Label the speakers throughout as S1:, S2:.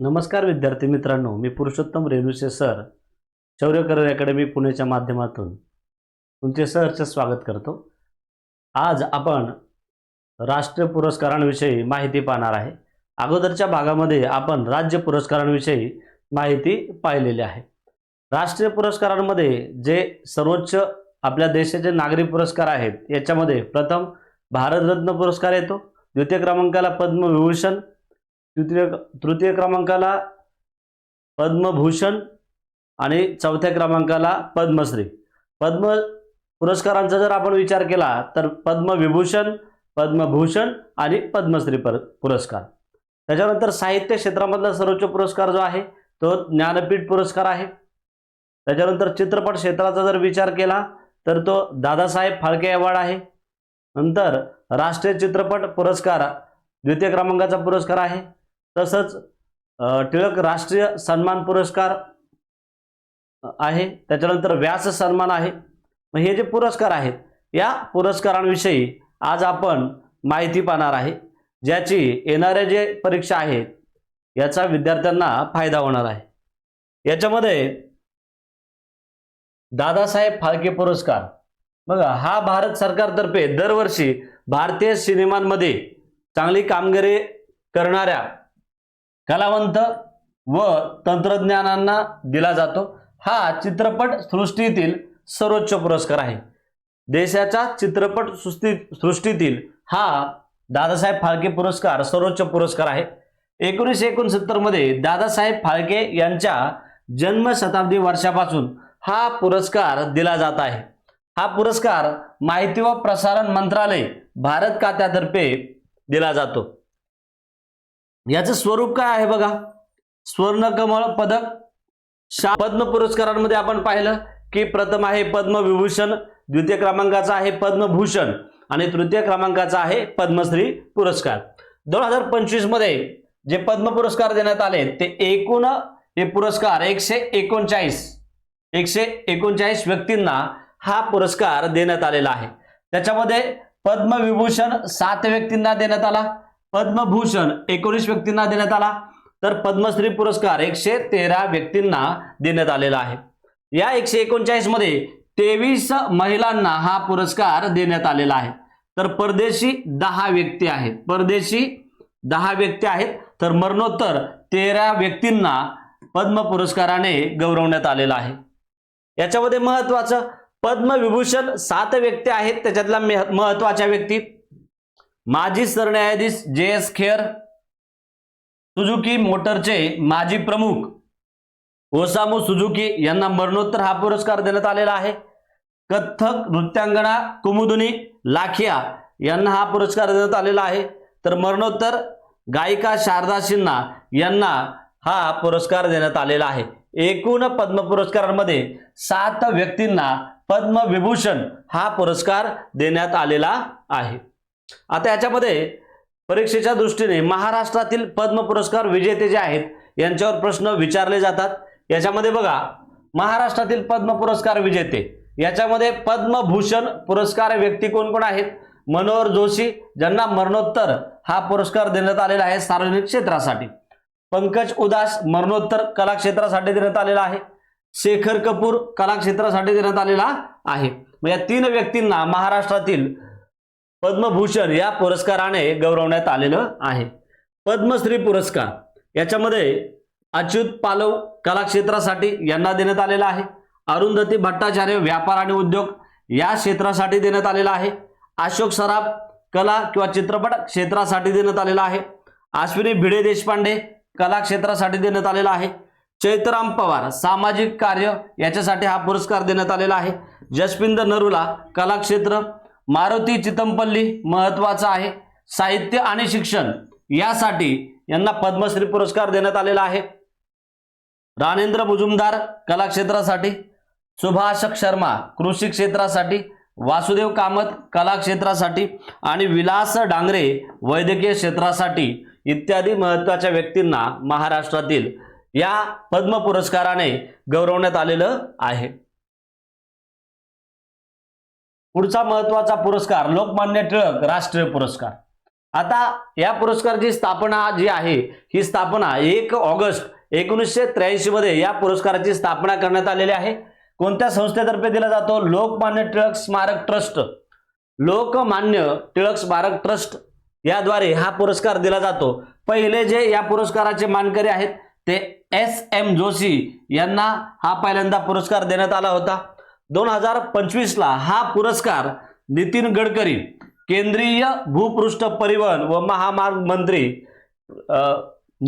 S1: नमस्कार विद्यार्थी मित्रांनो मी पुरुषोत्तम रेणुसे सर शौर्यकर अकॅडमी पुणेच्या माध्यमातून तुमचे सरचे स्वागत करतो. आज आपण राष्ट्रीय पुरस्कारांविषयी माहिती पाहणार आहे. अगोदरच्या भागामध्ये आपण राज्य पुरस्कारांविषयी माहिती पाहिलेली आहे. राष्ट्रीय पुरस्कारांमध्ये जे सर्वोच्च आपल्या देशाचे नागरी पुरस्कार आहेत याच्यामध्ये प्रथम भारतरत्न पुरस्कार येतो द्वितीय क्रमांकाला पद्मविभूषण तृतीय तृतीय क्रमांकाला पद्मभूषण आणि चौथ्या क्रमांकाला पद्मश्री. पद्म पुरस्कारांचा जर आपण विचार केला तर पद्मविभूषण पद्मभूषण आणि पद्मश्री पर पुरस्कार. त्याच्यानंतर साहित्य क्षेत्रामधला सर्वोच्च पुरस्कार जो आहे तो ज्ञानपीठ पुरस्कार आहे. त्याच्यानंतर चित्रपट क्षेत्राचा जर विचार केला तर तो दादासाहेब फाळके अवॉर्ड आहे. नंतर राष्ट्रीय चित्रपट पुरस्कार द्वितीय क्रमांकाचा पुरस्कार आहे. तसंच टिळक राष्ट्रीय सन्मान पुरस्कार आहे. त्याच्यानंतर व्यास सन्मान आहे. मग हे जे पुरस्कार आहेत या पुरस्कारांविषयी आज आपण माहिती पाहणार आहे. ज्याची येणाऱ्या जे परीक्षा आहेत याचा विद्यार्थ्यांना फायदा होणार आहे. याच्यामध्ये दादासाहेब फाळके पुरस्कार. बघा हा भारत सरकारतर्फे दरवर्षी भारतीय सिनेमांमध्ये चांगली कामगिरी करणाऱ्या कलावंत व तंत्रज्ञानांना दिला जातो. हा चित्रपट सृष्टीतील सर्वोच्च पुरस्कार आहे. देशाच्या चित्रपट सृष्टी सृष्टीतील हा दादासाहेब फाळके पुरस्कार सर्वोच्च पुरस्कार आहे. एकोणीसशे एकोणसत्तरमध्ये दादासाहेब फाळके यांच्या जन्मशताब्दी वर्षापासून हा पुरस्कार दिला जात आहे. हा पुरस्कार माहिती व प्रसारण मंत्रालय भारत खात्यातर्फे दिला जातो. याचं स्वरूप काय आहे बघा? स्वर्णकमळ पदक. शा पद्म पुरस्कारांमध्ये आपण पाहिलं की प्रथम आहे पद्मविभूषण द्वितीय क्रमांकाचा आहे पद्मभूषण आणि तृतीय क्रमांकाचा आहे पद्मश्री पुरस्कार. दोन हजार पंचवीसमध्ये जे पद्म पुरस्कार देण्यात आले ते एकूण हे पुरस्कार एकशे एकोणचाळीस एकशे एकोणचाळीस व्यक्तींना हा पुरस्कार देण्यात आलेला आहे. त्याच्यामध्ये पद्मविभूषण सात व्यक्तींना देण्यात आला. पद्मभूषण एकोणीस व्यक्तींना देण्यात आला. तर पद्मश्री पुरस्कार एकशे तेरा व्यक्तींना देण्यात आलेला आहे. या एकशे एकोणचाळीसमध्ये तेवीस महिलांना हा पुरस्कार देण्यात आलेला आहे. तर परदेशी दहा व्यक्ती आहेत. परदेशी दहा व्यक्ती आहेत. तर मरणोत्तर तेरा व्यक्तींना पद्म पुरस्काराने गौरवण्यात आलेला आहे. याच्यामध्ये महत्वाचं पद्मविभूषण सात व्यक्ती आहेत. त्याच्यातल्या महत्त्वाच्या व्यक्ती माजी सरन्यायाधीश जे एस खेर सुझुकी मोटरचे माजी प्रमुख ओसामू सुझुकी यांना मरणोत्तर हा पुरस्कार देण्यात आलेला आहे. कथ्थक नृत्यांगणा कुमुदुनी लाखिया यांना हा पुरस्कार देण्यात आलेला आहे. तर मरणोत्तर गायिका शारदा सिन्हा यांना हा पुरस्कार देण्यात आलेला आहे. एकूण पद्म पुरस्कारांमध्ये सात व्यक्तींना पद्मविभूषण हा पुरस्कार देण्यात आलेला आहे. आता याच्यामध्ये परीक्षेच्या दृष्टीने महाराष्ट्रातील पद्म पुरस्कार विजेते जे आहेत यांच्यावर प्रश्न विचारले जातात. याच्यामध्ये बघा महाराष्ट्रातील पद्म पुरस्कार विजेते याच्यामध्ये पद्मभूषण पुरस्कार व्यक्ती कोण कोण आहेत? मनोहर जोशी ज्यांना मरणोत्तर हा पुरस्कार देण्यात आलेला आहे सार्वजनिक क्षेत्रासाठी. पंकज उदास मरणोत्तर कला क्षेत्रासाठी देण्यात आलेला आहे. शेखर कपूर कला क्षेत्रासाठी देण्यात आलेला आहे. या तीन व्यक्तींना महाराष्ट्रातील पद्मभूषण या पुरस्काराने गौरवण्यात आलेलं आहे. पद्मश्री पुरस्कार. याच्यामध्ये अच्युत पालव कलाक्षेत्रासाठी यांना देण्यात आलेला आहे. अरुंधती भट्टाचार्य व्यापार आणि उद्योग या क्षेत्रासाठी देण्यात आलेला आहे. अशोक सराफ कला किंवा चित्रपट क्षेत्रासाठी देण्यात आलेला आहे. अश्विनी भिडे देशपांडे कला क्षेत्रासाठी देण्यात आलेला आहे. चैतराम पवार सामाजिक कार्य याच्यासाठी हा पुरस्कार देण्यात आलेला आहे. जसपिंदर नरूला कलाक्षेत्र मारुती चितमपल्ली महत्त्वाचा आहे. साहित्य आणि शिक्षण यासाठी यांना पद्मश्री पुरस्कार देण्यात आलेला आहे. राणेंद्र मुजुमदार कला क्षेत्रासाठी सुभाष शर्मा कृषी क्षेत्रासाठी वासुदेव कामत कला क्षेत्रासाठी आणि विलास डांगरे वैद्यकीय क्षेत्रासाठी इत्यादी महत्त्वाच्या व्यक्तींना महाराष्ट्रातील या पद्म पुरस्काराने गौरवण्यात आलेलं आहे. पुढचा महत्त्वाचा पुरस्कार लोकमान्य टिळक राष्ट्रीय पुरस्कार. आता या पुरस्काराची स्थापना जी आहे ही स्थापना एक ऑगस्ट एकोणीसशे त्र्याऐंशी मध्ये या पुरस्काराची स्थापना करण्यात आलेली आहे. कोणत्या संस्थेतर्फे दिला जातो? लोकमान्य टिळक स्मारक ट्रस्ट. लोकमान्य टिळक स्मारक ट्रस्ट याद्वारे हा पुरस्कार दिला जातो. पहिले जे या पुरस्काराचे मानकरी आहेत ते एस एम जोशी यांना हा पहिल्यांदा पुरस्कार देण्यात आला होता. दोन हजार पंचवीसला हा पुरस्कार नितीन गडकरी केंद्रीय भूपृष्ठ परिवहन व महामार्ग मंत्री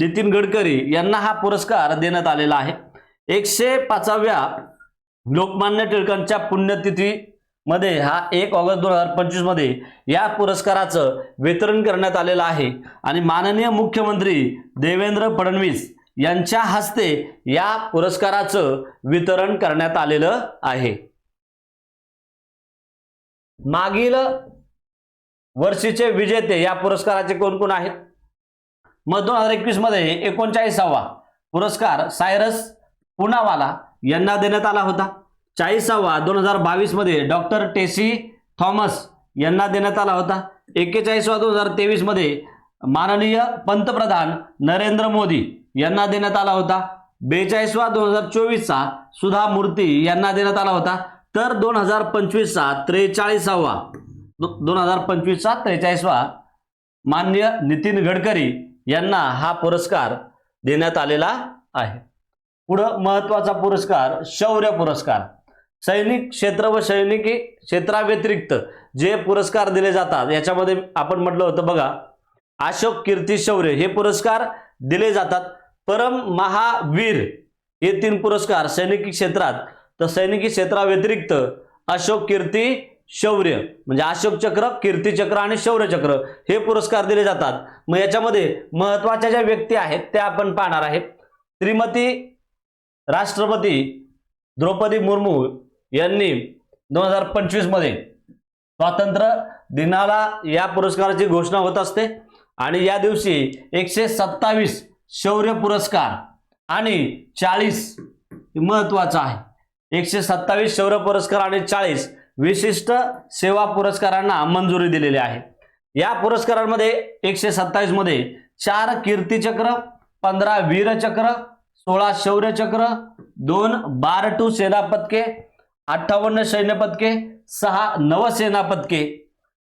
S1: नितीन गडकरी यांना हा पुरस्कार देण्यात आलेला आहे. एकशे पाचाव्या लोकमान्य टिळकांच्या पुण्यतिथी मध्ये हा एक ऑगस्ट दोन हजार पंचवीसमध्ये या पुरस्काराचं वितरण करण्यात आलेलं आहे. आणि माननीय मुख्यमंत्री देवेंद्र फडणवीस यांच्या हस्ते या पुरस्काराचं वितरण करण्यात आलेलं आहे. मागील वर्षीचे विजेते या पुरस्काराचे कोण कोण आहेत? मग दोन हजार एकवीसमध्ये एकोणचाळीसावा पुरस्कार सायरस पुनावाला यांना देण्यात आला होता. चाळीसावा दोन हजार बावीसमध्ये डॉक्टर टेसी थॉमस यांना देण्यात आला होता. एक्केचाळीसवा दोन हजार तेवीसमध्ये माननीय पंतप्रधान नरेंद्र मोदी यांना देण्यात आला होता. बेचाळीसवा दोन हजार चोवीसचा सुधा मूर्ती यांना देण्यात आला होता. तर दोन हजार पंचवीसचा त्रेचाळीसावा दोन हजार पंचवीसचा त्रेचाळीसवा मान्य नितीन गडकरी यांना हा पुरस्कार देण्यात आलेला आहे. पुढं महत्त्वाचा पुरस्कार शौर्य पुरस्कार. सैनिक क्षेत्र व सैनिकी क्षेत्राव्यतिरिक्त जे पुरस्कार दिले जातात याच्यामध्ये आपण म्हटलं होतं बघा अशोक कीर्ती शौर्य हे पुरस्कार दिले जातात. परम महावीर हे तीन पुरस्कार सैनिकी क्षेत्रात तर सैनिकी क्षेत्राव्यतिरिक्त अशोक कीर्ती शौर्य म्हणजे अशोक चक्र कीर्ती चक्र आणि शौर्य चक्र हे पुरस्कार दिले जातात. मग याच्यामध्ये महत्त्वाच्या ज्या व्यक्ती आहेत त्या आपण पाहणार आहेत. श्रीमती राष्ट्रपती द्रौपदी मुर्मू यांनी दोन हजार पंचवीसमध्ये स्वातंत्र्य दिनाला या पुरस्काराची घोषणा होत असते. आणि या दिवशी एकशे सत्तावीस शौर्य पुरस्कार आणि चाळीस महत्त्वाचा आहे. एकशे सत्तावीस शौर्य पुरस्कार आणि चाळीस विशिष्ट सेवा पुरस्कारांना मंजुरी दिलेली आहे. या पुरस्कारांमध्ये एकशे सत्तावीसमध्ये चार कीर्तीचक्र पंधरा वीरचक्र सोळा शौर्यचक्र दोन बार टू सेना पदके अठ्ठावन्न सैन्य पदके सहा नवसेना पदके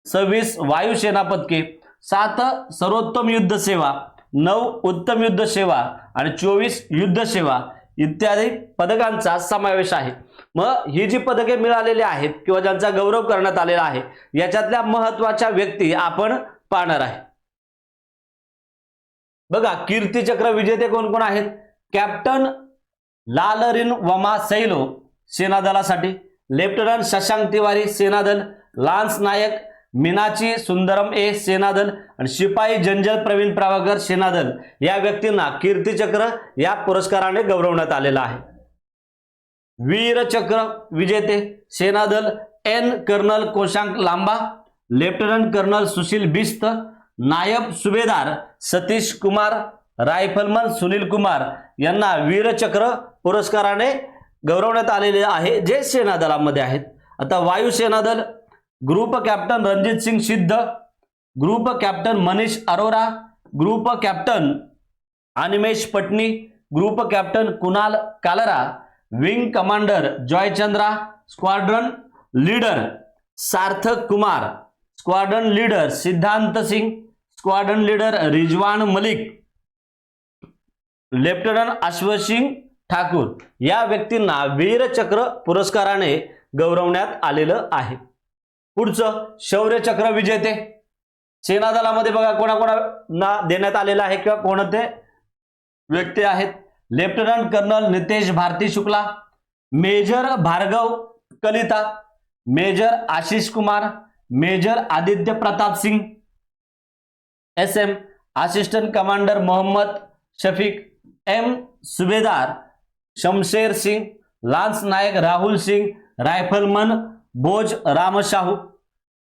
S1: सव्वीस वायुसेना पदके सात सर्वोत्तम युद्ध सेवा नऊ उत्तम युद्ध सेवा आणि चोवीस युद्ध सेवा इत्यादी पदकांचा समावेश आहे. मग ही जी पदके मिळालेली आहेत किंवा ज्यांचा गौरव करण्यात आलेला आहे याच्यातल्या महत्त्वाच्या व्यक्ती आपण पाहणार आहे. बघा कीर्तीचक्र विजेते कोण कोण आहेत? कॅप्टन लालरिन वमा सैलो सेनादलासाठी लेफ्टनंट शशांक तिवारी सेनादल lance Nayak Meenachi Sundaram A सेनादल आणि शिपाई जंजल प्रवीण प्राभाकर सेनादल या व्यक्तींना कीर्तीचक्र या पुरस्काराने गौरवण्यात आलेलं आहे. वीरचक्र विजेते सेनादल N colonel Koshank Lamba lieutenant colonel Sushil Bisht Naib Subedar Satish Kumar rifleman Sunil Kumar यांना वीरचक्र पुरस्काराने गौरवण्यात आलेले आहे जे सेनादलामध्ये आहेत. आता वायुसेनादल group captain Ranjit Singh Sidhu group captain Manish Arora group captain Animesh Patni group captain Kunal Kalra wing commander Joychandra squadron leader Sarthak Kumar squadron leader Siddhant Singh squadron leader Rizwan Malik lieutenant Ashwasingh Thakur. या व्यक्तींना वीरचक्र पुरस्काराने गौरवण्यात आलेलं आहे. पुढचं शौर्यचक्र विजेते सेनादलामध्ये बघा कोणाकोणाला देण्यात आलेलं आहे किंवा कोणते व्यक्ती आहेत. Lieutenant colonel Nitesh Bharti Shukla major Bhargav Kalita major Ashish Kumar major Aditya Pratap Singh S M assistant commander Mohammad Shafiq M Subedar Shamsher Singh lance Naik Rahul Singh rifleman Bhoj Ramshahu.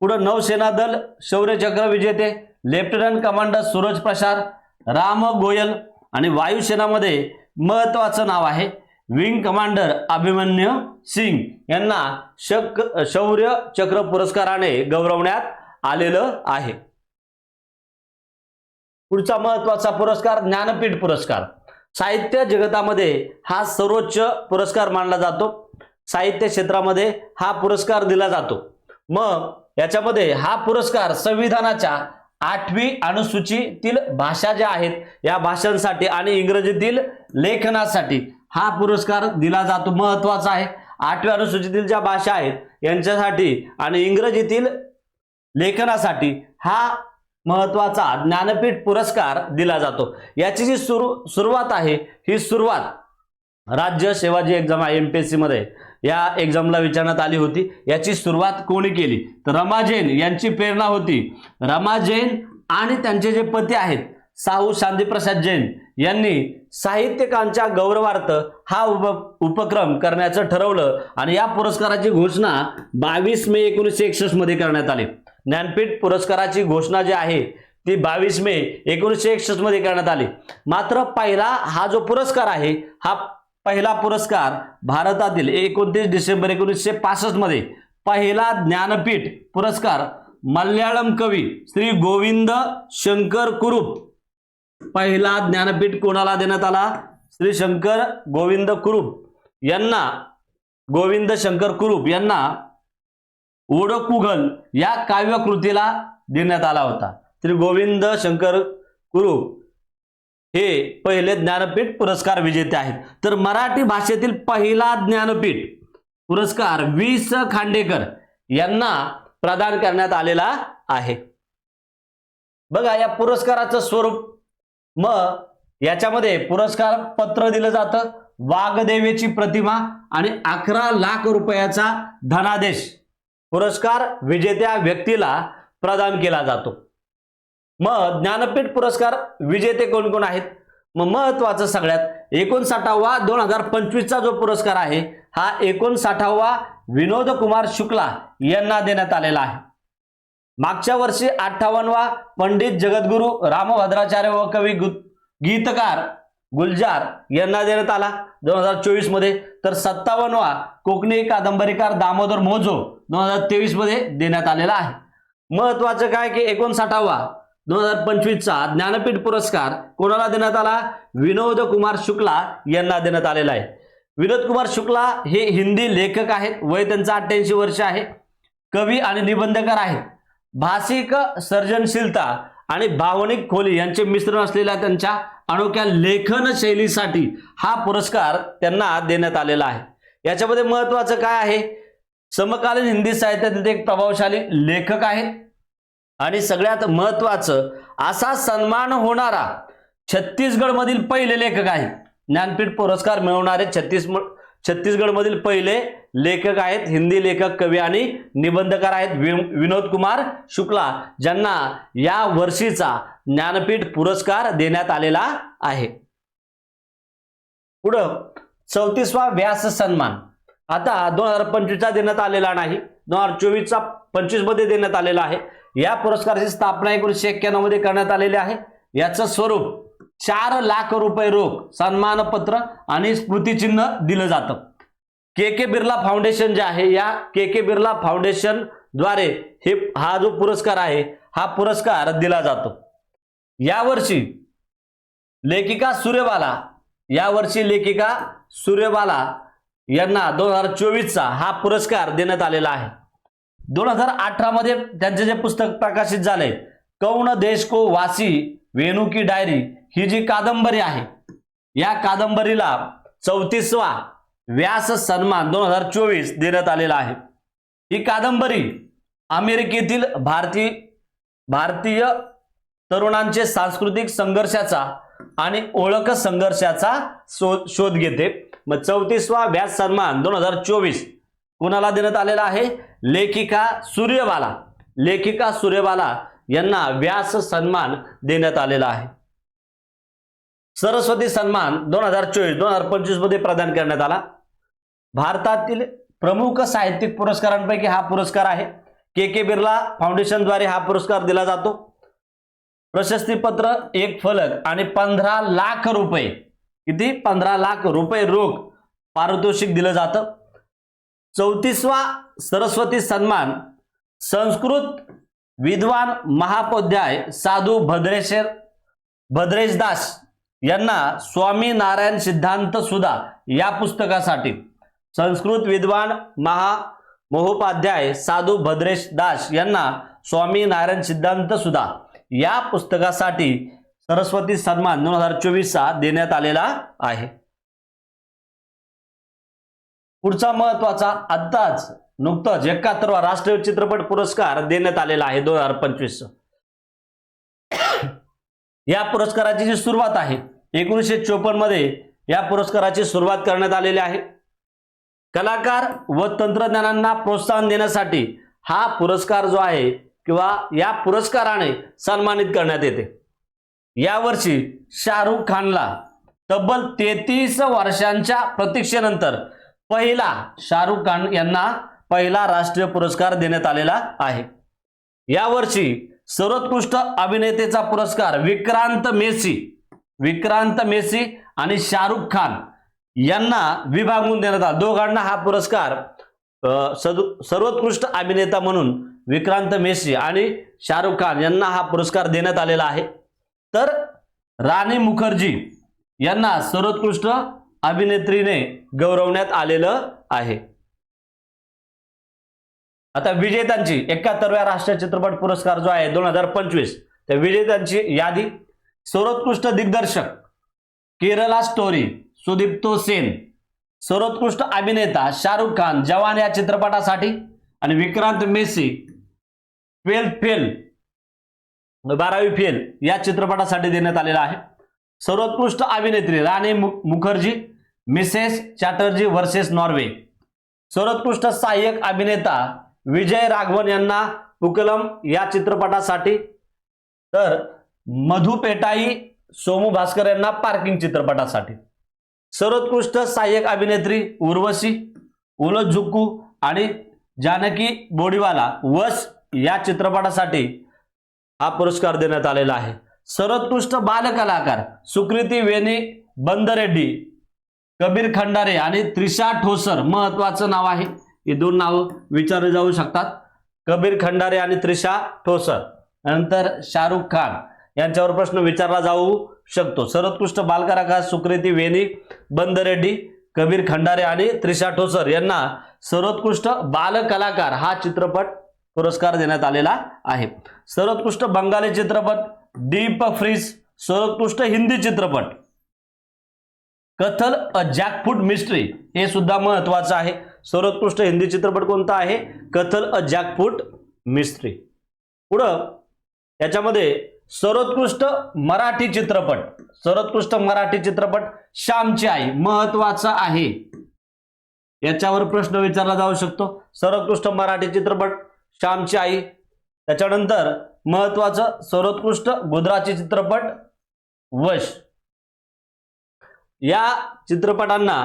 S1: पुढं नौसेना दल शौर्यचक्र विजेते lieutenant commander Suraj Prasad Ram Goyal आणि वायुसेनामध्ये महत्वाचं नाव आहे. Wing commander Abhimanyu Singh यांना शक शौर्य चक्र पुरस्काराने गौरवण्यात आलेलं आहे. पुढचा महत्त्वाचा पुरस्कार ज्ञानपीठ पुरस्कार. साहित्य जगतामध्ये हा सर्वोच्च पुरस्कार मानला जातो. साहित्य क्षेत्रामध्ये हा पुरस्कार दिला जातो. मग याच्यामध्ये हा पुरस्कार संविधानाच्या आठवी अनुसूचीतील भाषा ज्या आहेत या भाषांसाठी आणि इंग्रजीतील लेखनासाठी हा पुरस्कार दिला जातो. महत्त्वाचा आहे. आठव्या अनुसूचीतील ज्या भाषा आहेत यांच्यासाठी आणि इंग्रजीतील लेखनासाठी हा महत्त्वाचा ज्ञानपीठ पुरस्कार दिला जातो. याची जी सुरू सुरुवात आहे ही सुरुवात राज्य सेवा जी एक्झाम आहे एमपीएससी मध्ये. या एक्झामला विचारण्यात आली होती. याची सुरुवात कोणी केली? तर रमा जैन यांची प्रेरणा होती. रमा जैन आणि त्यांचे जे पती आहेत साहू शांतीप्रसाद जैन यांनी साहित्यिकांच्या गौरवार्थ हा उप उपक्रम करण्याचं ठरवलं आणि या पुरस्काराची घोषणा बावीस मे एकोणीसशे एकसष्टमध्ये करण्यात आली. ज्ञानपीठ पुरस्काराची घोषणा जी आहे ती बावीस मे एकोणीसशे एकसष्टमध्ये करण्यात आली. मात्र पहिला हा जो पुरस्कार आहे हा पहिला पुरस्कार भारतातील एकोणतीस डिसेंबर एकोणीसशे पासष्टमध्ये पहिला ज्ञानपीठ पुरस्कार मल्याळम कवी श्री गोविंद शंकर कुरुप. पहिला ज्ञानपीठ कोणाला देण्यात आला? श्री शंकर गोविंद कुरुप. यांना गोविंद शंकर कुरुप यांना ओडकुगल या काव्यकृतीला देण्यात आला होता. श्री गोविंद शंकर कुरुप हे पहिले ज्ञानपीठ पुरस्कार विजेते आहेत. तर मराठी भाषेतील पहिला ज्ञानपीठ पुरस्कार वि स खांडेकर यांना प्रदान करण्यात आलेला आहे. बघा या पुरस्काराचं स्वरूप मग याच्यामध्ये पुरस्कार पत्र दिलं जातं वाघदेवीची प्रतिमा आणि अकरा लाख रुपयाचा धनादेश पुरस्कार विजेत्या व्यक्तीला प्रदान केला जातो. मग ज्ञानपीठ पुरस्कार विजेते कोण कोण आहेत? मग महत्वाचं सगळ्यात एकोणसाठावा दोन हजार पंचवीसचा जो पुरस्कार आहे हा एकोणसाठावा विनोद कुमार शुक्ला यांना देण्यात आलेला आहे. मागच्या वर्षी अठ्ठावन्नवा पंडित जगद्गुरू रामभद्राचार्य व कवी गु- गीतकार गुलजार यांना देण्यात आला दोन हजार चोवीसमध्ये तर सत्तावन्नवा कोकणी कादंबरीकार दामोदर मोजो दोन हजार तेवीसमध्ये देण्यात आलेला आहे. महत्वाचं काय की एकोणसाठावा दोन हजार पंचवीसचा ज्ञानपीठ पुरस्कार कोणाला देण्यात आला? विनोद कुमार शुक्ला यांना देण्यात आलेला आहे. विनोद कुमार शुक्ला हे हिंदी लेखक आहेत. वय त्यांचं अठ्ठ्याऐंशी वर्ष आहे. कवी आणि निबंधकार आहेत. भाषिक सर्जनशीलता आणि भावनिक खोली यांचे मिश्रण असलेल्या त्यांच्या अनोख्या लेखन शैलीसाठी हा पुरस्कार त्यांना देण्यात आलेला आहे. याच्यामध्ये महत्वाचं काय आहे? समकालीन हिंदी साहित्यातील एक प्रभावशाली लेखक आहेत आणि सगळ्यात महत्वाचं असा सन्मान होणारा छत्तीसगडमधील पहिले लेखक आहे ज्ञानपीठ पुरस्कार मिळवणारे छत्तीस छत्तीसगडमधील पहिले लेखक आहेत. हिंदी लेखक कवी आणि निबंधकार आहेत विनोद कुमार शुक्ला. ज्यांना या वर्षीचा ज्ञानपीठ पुरस्कार देण्यात आलेला आहे. पुढं चौतीसवा व्यास सन्मान. आता दोन हजार पंचवीसचा देण्यात आलेला नाही. दोन हजार चोवीसचा पंचवीसमध्ये देण्यात आलेला आहे. या पुरस्काराची स्थापना एकोणीसशे एक्क्याण्णवमध्ये करण्यात आलेली आहे. याचं स्वरूप चार लाख रुपये रोख सन्मानपत्र आणि स्मृतिचिन्ह दिलं जातं. के के बिर्ला फाउंडेशन जे आहे या के के बिर्ला फाउंडेशनद्वारे हे हा जो पुरस्कार आहे हा पुरस्कार दिला जातो. यावर्षी लेखिका सूर्यबाला यावर्षी लेखिका सूर्यबाला यांना दोन हजार चोवीसचा हा पुरस्कार देण्यात आलेला आहे. दोन हजार अठरामध्ये त्यांचे जे पुस्तक प्रकाशित झाले कौन देश को वासी वेणू की डायरी ही जी कादंबरी आहे या कादंबरीला चौतीसवा व्यास सन्मान दोन हजार चोवीस देण्यात आलेला आहे. ही कादंबरी अमेरिकेतील भारतीय भारतीय तरुणांचे सांस्कृतिक संघर्षाचा आणि ओळख संघर्षाचा शोध शोध घेते. मग चौतीसवा व्यास सन्मान दोन हजार चोवीस कोणाला देण्यात आलेला आहे? लेखिका सूर्यबाला. लेखिका सूर्यबाला यांना व्यास सन्मान देण्यात आलेला आहे. सरस्वती सन्मान दोन हजार चोवीस दोन हजार पंचवीसमध्ये प्रदान करण्यात आला. भारतातील प्रमुख साहित्यिक पुरस्कारांपैकी हा पुरस्कार आहे. के के बिर्ला फाउंडेशनद्वारे हा पुरस्कार दिला जातो. प्रशस्तीपत्र एक फलक आणि पंधरा लाख रुपये. किती? पंधरा लाख रुपये रोख पारितोषिक दिलं जातं. चौतीसवा सरस्वती सन्मान संस्कृत विद्वान महापोध्याय साधू भद्रेशर भद्रेशदास यांना स्वामी नारायण सिद्धांत सुधा या पुस्तकासाठी. संस्कृत विद्वान महा महोपाध्याय साधू भद्रेश दास यांना स्वामी नारायण सिद्धांत सुधा या पुस्तकासाठी सरस्वती सन्मान दोन हजार चोवीसचा देण्यात आलेला आहे. पुढचा महत्त्वाचा आत्ताच नुकतंच एकाहत्तरवा राष्ट्रीय चित्रपट पुरस्कार देण्यात आलेला आहे दोन हजार पंचवीस. या पुरस्काराची जी सुरुवात आहे एकोणीसशे चोपन्नमध्ये या पुरस्काराची सुरुवात करण्यात आलेली आहे. कलाकार व तंत्रज्ञानांना प्रोत्साहन देण्यासाठी हा पुरस्कार जो आहे किंवा या पुरस्काराने सन्मानित करण्यात येते. यावर्षी शाहरुख खानला तब्बल तेहतीस वर्षांच्या प्रतीक्षेनंतर पहिला शाहरुख खान यांना पहिला राष्ट्रीय पुरस्कार देण्यात आलेला आहे. यावर्षी सर्वोत्कृष्ट अभिनेतेचा पुरस्कार विक्रांत मेसी विक्रांत मेसी आणि शाहरुख खान यांना विभागून देण्यात आला. दोघांना हा पुरस्कार सदु- सर्वोत्कृष्ट अभिनेता म्हणून विक्रांत मेसी आणि शाहरुख खान यांना हा पुरस्कार देण्यात आलेला आहे. तर राणी मुखर्जी यांना सर्वोत्कृष्ट अभिनेत्रीने गौरवण्यात आलेलं आहे. आता विजेत्यांची एकाहत्तरव्या राष्ट्रीय चित्रपट पुरस्कार जो आहे दोन हजार पंचवीस त्या विजेत्यांची यादी सर्वोत्कृष्ट दिग्दर्शक केरला स्टोरी सुदीप्तो सेन सर्वोत्कृष्ट अभिनेता शाहरुख खान जवान या चित्रपटासाठी आणि विक्रांत मेसी ट्वेल्थ फेल बारावी फेल या चित्रपटासाठी देण्यात आलेला आहे. सर्वोत्कृष्ट अभिनेत्री Rani Mukerji Mrs Chatterjee versus Norway. सर्वोत्कृष्ट सहाय्यक अभिनेता विजय राघवन यांना पुकलम या चित्रपटासाठी. तर मधु पेटाई सोमू भास्कर यांना पार्किंग चित्रपटासाठी. सर्वोत्कृष्ट सहाय्यक अभिनेत्री उर्वशी उलट झुक्कू आणि जानकी बोडीवाला वस या चित्रपटासाठी हा पुरस्कार देण्यात आलेला आहे. सर्वोत्कृष्ट बालकलाकार सुकृती वेणी बंदरेड्डी कबीर खंडारे आणि त्रिशा ठोसर महत्वाचं नाव आहे. ही दोन नावं विचारले जाऊ शकतात. कबीर खंडारे आणि त्रिशा ठोसर. नंतर शाहरुख खान यांच्यावर प्रश्न विचारला जाऊ शकतो. सर्वोत्कृष्ट बालकलाकार सुकृती वेणी बंदरेड्डी कबीर खंडारे आणि त्रिशा ठोसर यांना सर्वोत्कृष्ट बालकलाकार हा चित्रपट पुरस्कार देण्यात आलेला आहे. सर्वोत्कृष्ट बंगाली चित्रपट डीप फ्रीज सर्वोत्कृष्ट हिंदी चित्रपट. कथल अ जॅकफूट मिस्ट्री हे सुद्धा महत्वाचं आहे. सर्वोत्कृष्ट हिंदी चित्रपट कोणता आहे? Kathal a jackfruit mystery. पुढं याच्यामध्ये सर्वोत्कृष्ट मराठी चित्रपट सर्वोत्कृष्ट मराठी चित्रपट श्यामची आई महत्त्वाचा आहे. याच्यावर प्रश्न विचारला जाऊ शकतो. सर्वोत्कृष्ट मराठी चित्रपट श्यामची आई. त्याच्यानंतर महत्वाचं सर्वोत्कृष्ट गुजराती चित्रपट वश. या चित्रपटांना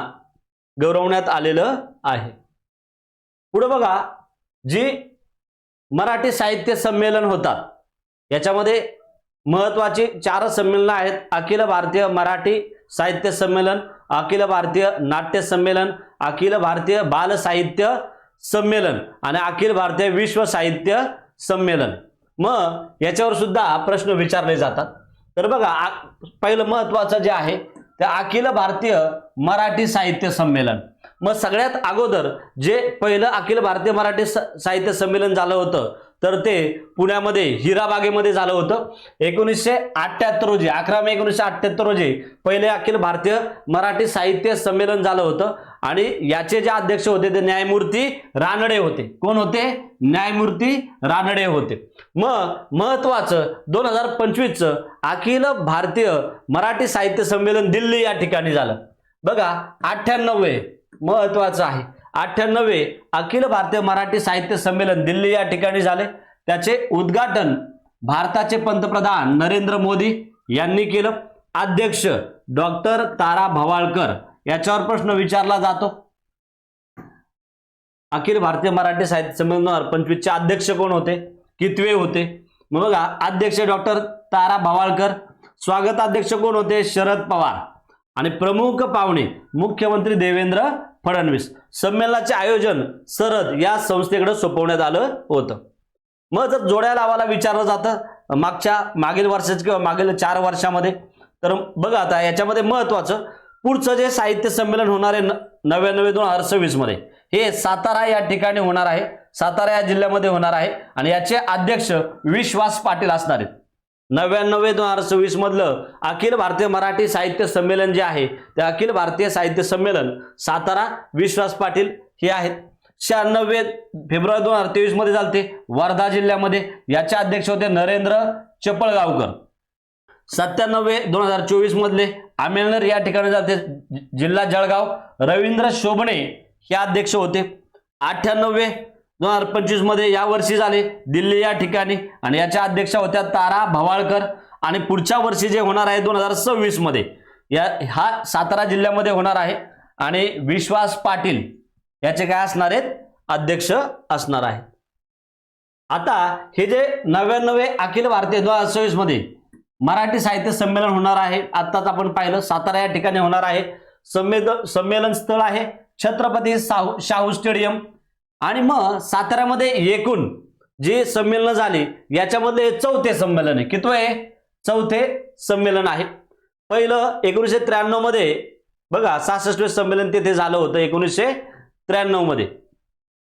S1: गौरवण्यात आलेलं आहे. पुढे बघा जी मराठी साहित्य संमेलन होतात याच्यामध्ये महत्वाची चार संमेलनं आहेत. अखिल भारतीय मराठी साहित्य संमेलन अखिल भारतीय नाट्य संमेलन अखिल भारतीय बाल साहित्य संमेलन आणि अखिल भारतीय विश्व साहित्य संमेलन. मग याच्यावर सुद्धा प्रश्न विचारले जातात. तर बघा पहिलं महत्वाचं जे आहे ते अखिल भारतीय मराठी साहित्य संमेलन. मग सगळ्यात अगोदर जे पहिलं अखिल भारतीय मराठी स- साहित्य संमेलन झालं होतं तर ते पुण्यामध्ये हिराबागेमध्ये झालं होतं. एकोणीसशे अठ्ठ्याहत्तर रोजी अकरा मे एकोणीसशे अठ्ठ्याहत्तर रोजी पहिले अखिल भारतीय मराठी साहित्य संमेलन झालं होतं आणि याचे जे अध्यक्ष होते ते न्यायमूर्ती रानडे होते. कोण होते? न्यायमूर्ती रानडे होते. मग महत्वाचं दोन हजार पंचवीसचं अखिल भारतीय मराठी साहित्य संमेलन दिल्ली या ठिकाणी झालं. बघा अठ्ठ्याण्णवे महत्वाचं आहे. अठ्ठ्याण्णवे अखिल भारतीय मराठी साहित्य संमेलन दिल्ली या ठिकाणी झाले. त्याचे उद्घाटन भारताचे पंतप्रधान नरेंद्र मोदी यांनी केलं. अध्यक्ष डॉक्टर तारा भवाळकर याच्यावर प्रश्न विचारला जातो. अखिल भारतीय मराठी साहित्य संमेलन पंचवीसचे अध्यक्ष कोण होते? कितवे होते? मग बघा अध्यक्ष डॉक्टर तारा भवाळकर स्वागताध्यक्ष कोण होते? शरद पवार. आणि प्रमुख पाहुणे मुख्यमंत्री देवेंद्र फडणवीस. संमेलनाचे आयोजन सरद या संस्थेकडे सोपवण्यात आलं होतं. मग जर जोड्या लावायला विचारलं जातं मागच्या मागील वर्षाचं किंवा मागील चार वर्षामध्ये तर बघा आता याच्यामध्ये महत्वाचं पुढचं जे साहित्य संमेलन होणार आहे नव्याण्णव दोन हजार सव्वीसमध्ये हे सातारा या ठिकाणी होणार आहे सातारा या जिल्ह्यामध्ये होणार आहे आणि याचे अध्यक्ष विश्वास पाटील असणार आहेत. नव्याण्णव दोन हजार सव्वीस मधलं अखिल भारतीय मराठी साहित्य संमेलन जे आहे ते अखिल भारतीय साहित्य संमेलन सातारा विश्वास पाटील हे आहेत. शहाण्णव फेब्रुवारी दोन हजार तेवीसमध्ये चालते वर्धा जिल्ह्यामध्ये. याचे अध्यक्ष होते नरेंद्र चपळगावकर. सत्त्याण्णव दोन हजार चोवीस मधले आमेलनर या ठिकाणी जाते जिल्हा जळगाव. रवींद्र शोभणे हे अध्यक्ष होते. अठ्ठ्याण्णव दोन हजार पंचवीसमध्ये या वर्षी झाले. दिल्ली या ठिकाणी. आणि याच्या अध्यक्षा होत्या तारा भवाळकर. आणि पुढच्या वर्षी जे होणार आहे दोन हजार सव्वीसमध्ये या हा सातारा जिल्ह्यामध्ये होणार आहे. आणि विश्वास पाटील याचे काय असणार आहेत? अध्यक्ष असणार आहेत. आता हे जे नव्याण्णवे अखिल भारतीय दोन हजार सव्वीसमध्ये मराठी साहित्य संमेलन होणार आहे. आत्ताच आपण पाहिलं सातारा या ठिकाणी होणार आहे. संमेलन स्थळ आहे. छत्रपती साहू शाहू स्टेडियम. आणि मग साताऱ्यामध्ये एकूण जे संमेलन झाले याच्यामधले चौथे संमेलन आहे. कितवं आहे? चौथे संमेलन आहे. पहिलं एकोणीसशे त्र्याण्णवमध्ये बघा सहासष्ट संमेलन तिथे झालं होतं एकोणीसशे त्र्याण्णवमध्ये.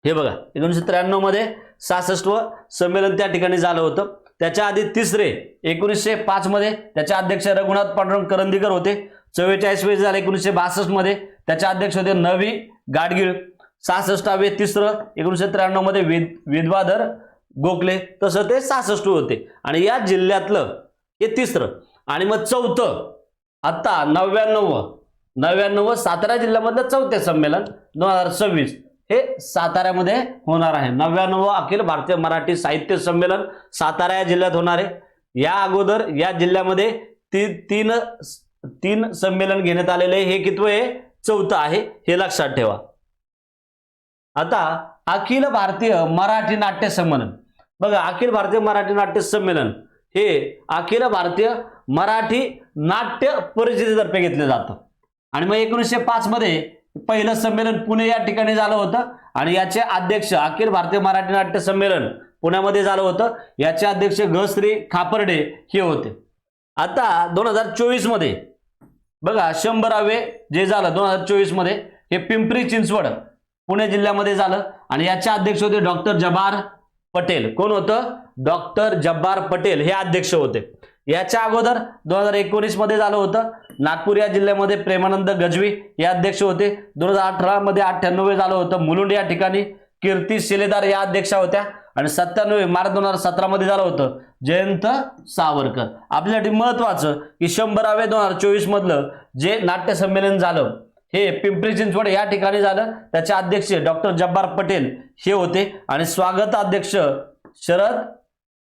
S1: हे बघा एकोणीसशे त्र्याण्णवमध्ये सहासष्ट संमेलन त्या ठिकाणी झालं होतं. त्याच्या आधी तिसरे एकोणीसशे पाच मध्ये त्याचे अध्यक्ष रघुनाथ पांडुरंग करंदीकर होते. चव्वेचाळीस वेळेस झाले एकोणीसशे बासष्टमध्ये त्याचे अध्यक्ष होते नवी गाडगीळ. सहासष्टावे तिसरं एकोणीसशे त्र्याण्णवमध्ये विद विधवाधर गोखले तसं ते सहासष्ट होते. आणि या जिल्ह्यातलं हे तिसरं. आणि मग चौथं आत्ता नव्याण्णव नव्याण्णव सातारा जिल्ह्यामधलं चौथे संमेलन दोन हजार सव्वीस. हे साताऱ्यामध्ये होणार आहे. नव्याण्णव अखिल भारतीय मराठी साहित्य संमेलन सातारा या जिल्ह्यात होणार आहे. या अगोदर या जिल्ह्यामध्ये ती तीन तीन संमेलन घेण्यात आलेले आहे. हे कितवं आहे? चौथं आहे. हे लक्षात ठेवा. आता अखिल भारतीय मराठी नाट्य संमेलन. बघा अखिल भारतीय मराठी नाट्य संमेलन हे अखिल भारतीय मराठी नाट्य परिषदेतर्फे घेतलं जातं. आणि मग एकोणीसशे पाच मध्ये पहिलं संमेलन पुणे या ठिकाणी झालं होतं आणि याचे अध्यक्ष अखिल भारतीय मराठी नाट्य संमेलन पुण्यामध्ये झालं होतं. याचे अध्यक्ष ग श्री खापर्डे हे होते. आता दोन हजार चोवीसमध्ये बघा शंभरावे जे झालं दोन हजार चोवीसमध्ये हे पिंपरी चिंचवड पुणे जिल्ह्यामध्ये झालं. आणि याचे अध्यक्ष होते डॉक्टर जबार पटेल. कोण होतं? डॉक्टर जब्बार पटेल हे अध्यक्ष होते. याच्या अगोदर दोन हजार एकोणीसमध्ये झालं होतं. नागपूर या जिल्ह्यामध्ये प्रेमानंद गजवी हे अध्यक्ष होते. दोन हजार अठरा मध्ये अठ्ठ्याण्णव झालं होतं. मुलुंड या ठिकाणी कीर्ती शिलेदार या अध्यक्षा होत्या. आणि सत्त्याण्णव मार्च दोन हजार सतरा मध्ये झालं होतं. जयंत सावरकर. आपल्यासाठी महत्वाचं की शंभरावे दोन हजार चोवीस मधलं जे नाट्यसंमेलन झालं हे पिंपरी चिंचवड या ठिकाणी झालं. त्याचे अध्यक्ष डॉक्टर जब्बार पटेल हे होते. आणि स्वागत अध्यक्ष शरद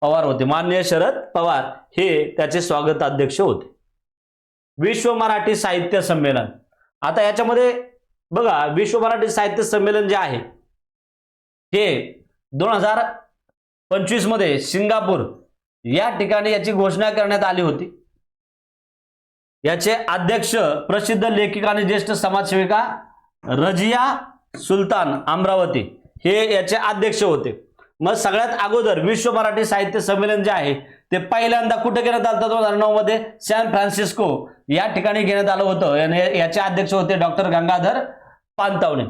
S1: पवार होते. माननीय शरद पवार हे त्याचे स्वागत अध्यक्ष होते. विश्व मराठी साहित्य संमेलन. आता याच्यामध्ये बघा विश्व मराठी साहित्य संमेलन जे आहे हे दोन हजार पंचवीसमध्ये सिंगापूर या ठिकाणी याची घोषणा करण्यात आली होती. याचे अध्यक्ष प्रसिद्ध लेखिका आणि ज्येष्ठ समाजसेविका रजिया सुलतान अमरावती हे याचे अध्यक्ष होते. मग सगळ्यात अगोदर विश्व मराठी साहित्य संमेलन जे आहे ते पहिल्यांदा कुठे घेण्यात आलं होतं दोन हजार नऊ मध्ये? सॅन फ्रान्सिस्को या ठिकाणी घेण्यात आलं होतं. याचे अध्यक्ष होते डॉक्टर गंगाधर पानतावणे.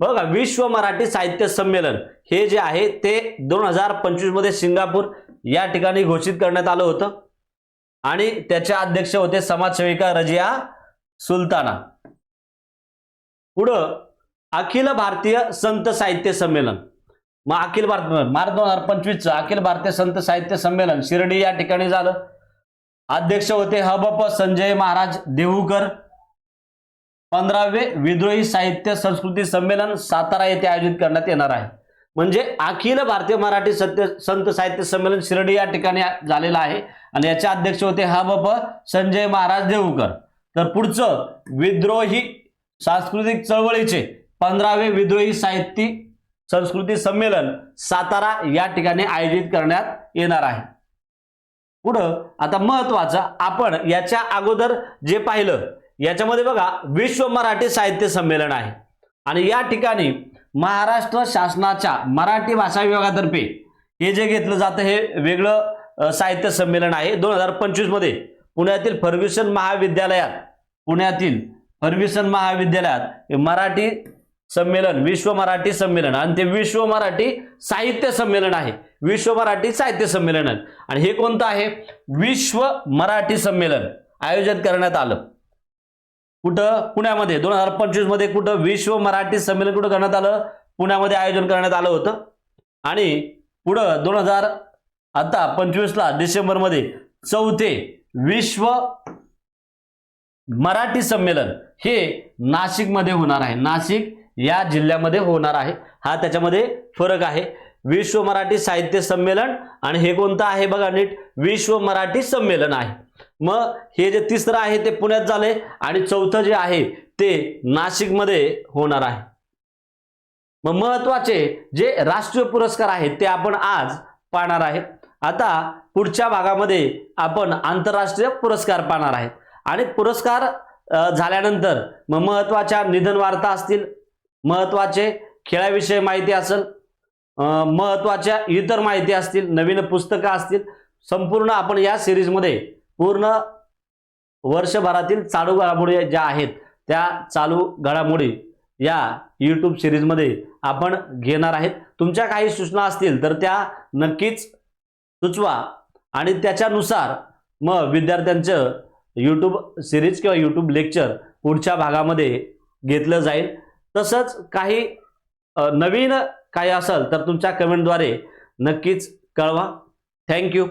S1: बघा विश्व मराठी साहित्य संमेलन हे जे आहे ते दोन हजार पंचवीसमध्ये सिंगापूर या ठिकाणी घोषित करण्यात आलं होतं. आणि त्याचे अध्यक्ष होते समाजसेविका रजिया सुलताना. पुढं अखिल भारतीय संत साहित्य संमेलन. मग अखिल भारत मार्च दोन हजार पंचवीसचं अखिल भारतीय संत साहित्य संमेलन शिर्डी या ठिकाणी झालं. अध्यक्ष होते हबप संजय महाराज देहूकर पंधरावे विद्रोही साहित्य संस्कृती संमेलन सातारा येथे आयोजित करण्यात येणार आहे. म्हणजे अखिल भारतीय मराठी सत्य संत साहित्य संमेलन शिर्डी या ठिकाणी झालेलं आहे. आणि याचे अध्यक्ष होते हबप संजय महाराज देऊकर तर पुढचं विद्रोही सांस्कृतिक चळवळीचे पंधरावे विद्रोही साहित्य संस्कृती संमेलन सातारा या ठिकाणी आयोजित करण्यात येणार आहे. पुढं आता महत्वाचं आपण याच्या अगोदर जे पाहिलं याच्यामध्ये बघा विश्व मराठी साहित्य संमेलन आहे. आणि या ठिकाणी महाराष्ट्र शासनाच्या मराठी भाषा विभागातर्फे हे जे घेतलं जातं हे वेगळं साहित्य संमेलन आहे. दोन हजार पंचवीसमध्ये पुण्यातील फर्ग्युसन महाविद्यालयात पुण्यातील फर्ग्युसन महाविद्यालयात हे मराठी संमेलन विश्व मराठी संमेलन आणि ते विश्व मराठी साहित्य संमेलन आहे. विश्व मराठी साहित्य संमेलन. आणि हे कोणतं आहे? विश्व मराठी संमेलन आयोजित करण्यात आलं. कुठं? पुण्यामध्ये. दोन हजार पंचवीसमध्ये कुठं विश्व मराठी संमेलन कुठं करण्यात आलं? पुण्यामध्ये आयोजन करण्यात आलं होतं. आणि पुढं दोन हजार आता पंचवीसला डिसेंबरमध्ये चौथे विश्व मराठी संमेलन हे नाशिकमध्ये होणार आहे. नाशिक या जिल्ह्यामध्ये होणार आहे. हा त्याच्यामध्ये फरक आहे. विश्व मराठी साहित्य संमेलन आणि हे कोणतं आहे बघा नीट. विश्व मराठी संमेलन आहे. मग हे जे तिसरं आहे ते पुण्यात झालंय आणि चौथं जे आहे ते नाशिकमध्ये होणार आहे. मग महत्त्वाचे जे राष्ट्रीय पुरस्कार आहेत ते आपण आज पाहणार आहे. आता पुढच्या भागामध्ये आपण आंतरराष्ट्रीय पुरस्कार पाहणार आहेत आणि पुरस्कार झाल्यानंतर मग महत्त्वाच्या निधन वार्ता असतील महत्त्वाचे खेळाविषयी माहिती असेल महत्त्वाच्या इतर माहिती असतील नवीन पुस्तकं असतील संपूर्ण आपण या सिरीजमध्ये पूर्ण वर्षभरातील चालू घडामोडी ज्या आहेत त्या चालू घडामोडी या यूट्यूब सिरीजमध्ये आपण घेणार आहेत. तुमच्या काही सूचना असतील तर त्या नक्कीच सुचवा. आणि त्याच्यानुसार मग विद्यार्थ्यांचं यूट्यूब सिरीज किंवा यूट्यूब लेक्चर पुढच्या भागामध्ये घेतलं जाईल. तसंच काही नवीन काही असेल तर तुमच्या कमेंटद्वारे नक्कीच कळवा. थँक्यू